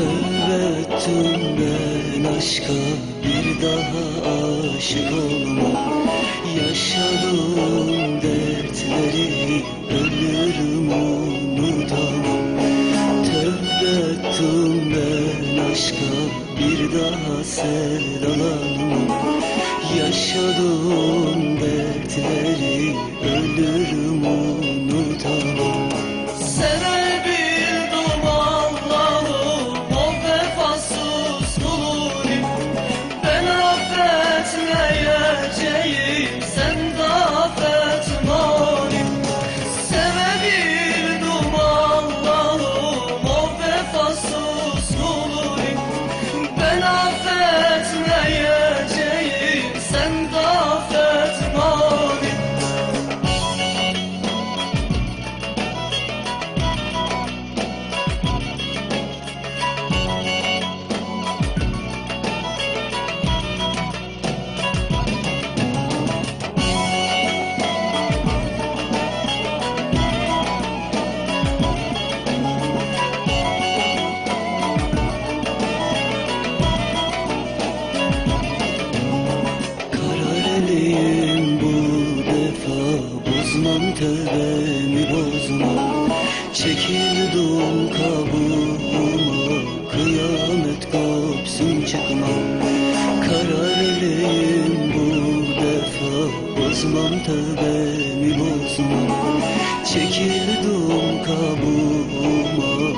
Tövbe ettim ben aşka bir daha aşık olmam. Yaşadığım dertleri ölürüm unutamam Tövbe ettim ben aşka bir daha sevdalanmam. Yaşadığım dertleri ölürüm unutamam Osman tövbe mi Osman Çekildim kabuğuma